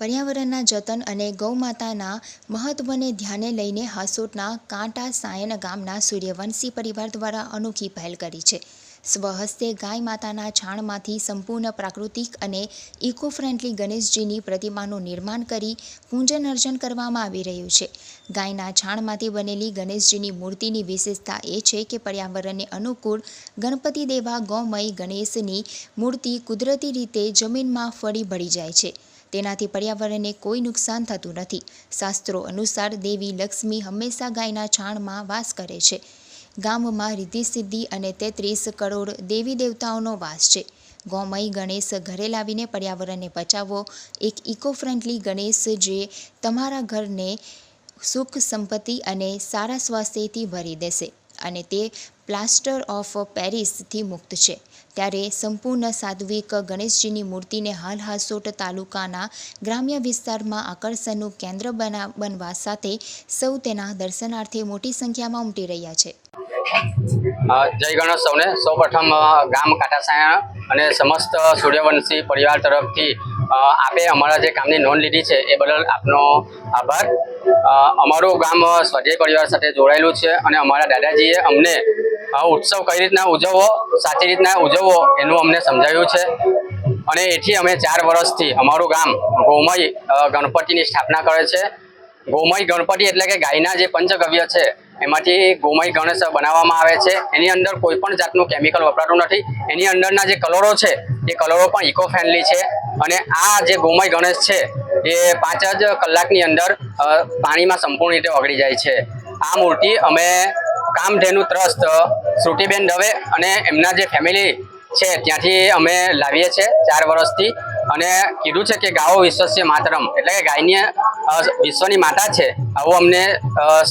પર્યાવરણના જતન અને ગૌમાતાના મહત્વને ધ્યાને લઈને હાસોટના કાંટા સાયન ગામના સૂર્યવંશી પરિવાર દ્વારા અનોખી પહેલ કરી છે. સ્વહસ્તે ગાય માતાના છાણમાંથી સંપૂર્ણ પ્રાકૃતિક અને ઇકો ફ્રેન્ડલી ગણેશજીની પ્રતિમાનું નિર્માણ કરી પૂજન અર્ચન કરવામાં આવી રહ્યું છે. ગાયના છાણમાંથી બનેલી ગણેશજીની મૂર્તિની વિશેષતા એ છે કે પર્યાવરણને અનુકૂળ ગણપતિ દેવા ગૌમય ગણેશની મૂર્તિ કુદરતી રીતે જમીનમાં ફળી ભળી જાય છે. તેનાથી પર્યાવરણને કોઈ નુકસાન થતું નથી. શાસ્ત્રો અનુસાર દેવી લક્ષ્મી હંમેશા ગાયના છાણમાં વાસ કરે છે. ગામમાં રિદ્ધિ સિદ્ધિ અને તેત્રીસ કરોડ દેવી દેવતાઓનો વાસ છે. ગૌમય ગણેશ ઘરે લાવીને પર્યાવરણને બચાવો. એક ઇકો ફ્રેન્ડલી ગણેશ જે તમારા ઘરને સુખ, સંપત્તિ અને સારા સ્વાસ્થ્યથી ભરી દેશે અને તે પ્લાસ્ટર ઓફ પેરિસથી મુક્ત છે. ત્યારે સંપૂર્ણ સાત્વિક ગણેશજીની મૂર્તિને હાલ હાસોટ તાલુકાના ગ્રામ્ય વિસ્તારમાં આકર્ષણનું કેન્દ્ર બના, બનવા સાથે સૌ તેના દર્શનાર્થે મોટી સંખ્યામાં ઉમટી રહ્યા છે. જય ગણેશ સૌને. સૌ પ્રથમ ગામ કાટાસાયા અને સમસ્ત સૂર્યવંશી પરિવાર તરફથી આપે અમારા જે કામની નોંધ લીધી છે એ બદલ આપનો આભાર. અમારું ગામ સ્વાધ્યાય પરિવાર સાથે જોડાયેલું છે અને અમારા દાદાજીએ અમને ઉત્સવ કઈ રીતના ઉજવવો, સાચી રીતના ઉજવવો એનું અમને સમજાયું છે. અને એથી અમે ચાર વર્ષથી અમારું ગામ ગૌમય ગણપતિની સ્થાપના કરે છે. ગૌમય ગણપતિ એટલે કે ગાયના જે પંચગવ્ય છે, એમાંથી ગોમય ગણેશ બનાવવામાં આવે છે. એની અંદર કોઈ પણ જાતનું કેમિકલ વપરાતું નથી. એની અંદરના જે કલરો છે, એ કલરો પણ ઇકો ફ્રેન્ડલી છે. અને આ જે ગોમય ગણેશ છે, એ પાંચ જ કલાકની અંદર પાણીમાં સંપૂર્ણ રીતે ઓગળી જાય છે. આ મૂર્તિ અમે કામધેનુ ટ્રસ્ટ શ્રુતિબેન દવે અને એમના જે ફેમિલી છે, ત્યાંથી અમે લાવીએ છીએ ચાર વર્ષથી. અને કીધું છે કે ગાઓ વિશ્વસ્ય માતરમ, એટલે કે ગાયની વિશ્વની માતા છે, આવું અમને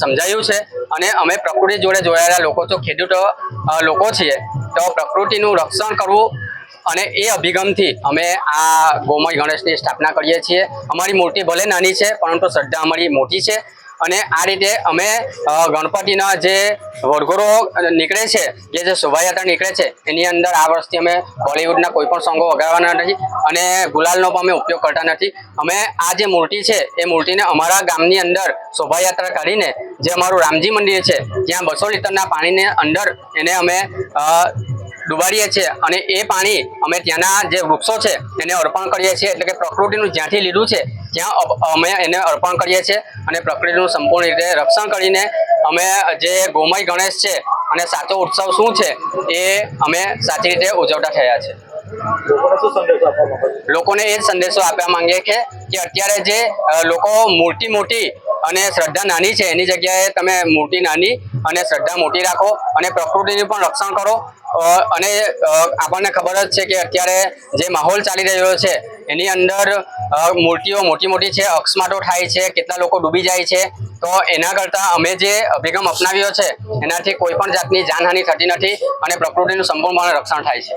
સમજાયું છે. અને અમે પ્રકૃતિ જોડે જોડાયેલા લોકો તો ખેડૂતો લોકો છીએ. તો પ્રકૃતિનું રક્ષણ કરવું અને એ અભિગમથી અમે આ ગોમય ગણેશની સ્થાપના કરીએ છીએ. અમારી મૂર્તિ ભલે નાની છે, પરંતુ શ્રદ્ધા અમારી મોટી છે. અને આ રીતે અમે ગણપતિના જે વરઘોરો નીકળે છે, જે જે શોભાયાત્રા નીકળે છે, એની અંદર આ વર્ષથી અમે બોલિવૂડના કોઈ પણ સોંગો વગાડવાના નથી અને ગુલાલનો પણ અમે ઉપયોગ કરતા નથી. અમે આ જે મૂર્તિ છે, એ મૂર્તિને અમારા ગામની અંદર શોભાયાત્રા કાઢીને જે અમારું રામજી મંદિર છે ત્યાં બસો લીટરના પાણીને અંદર એને અમે ડુબાડીએ છીએ અને એ પાણી અમે ત્યાંના જે વૃક્ષો છે, એને અર્પણ કરીએ છીએ, એટલે કે પ્રકૃતિનું જ્યાંથી લીધું છે અપ- અમે એને અર્પણ કરીએ છીએ અને પ્રકૃતિનું સંપૂર્ણ રીતે રક્ષણ કરીને અમે જે ગોમય ગણેશ છે અને સાચો ઉત્સવ શું છે એ અમે સાચી રીતે ઉજવતા થયા છે. લોકોને એ જ સંદેશો આપવા માંગીએ કે કે અત્યારે જે લોકો મૂર્તિ મોટી અને શ્રદ્ધા નાની છે એની જગ્યાએ તમે મૂર્તિ નાની અને શ્રદ્ધા મોટી રાખો અને પ્રકૃતિનું પણ રક્ષણ કરો. અને આપણને ખબર જ છે કે અત્યારે જે માહોલ ચાલી રહ્યો છે એની અંદર મૂર્તિઓ મોટી મોટી છે, અકસ્માતો થાય છે, કેટલા લોકો ડૂબી જાય છે. તો એના કરતાં અમે જે અભિગમ અપનાવ્યો છે, એનાથી કોઈ પણ જાતની જાનહાનિ થતી નથી અને પ્રકૃતિનું સંપૂર્ણપણે રક્ષણ થાય છે.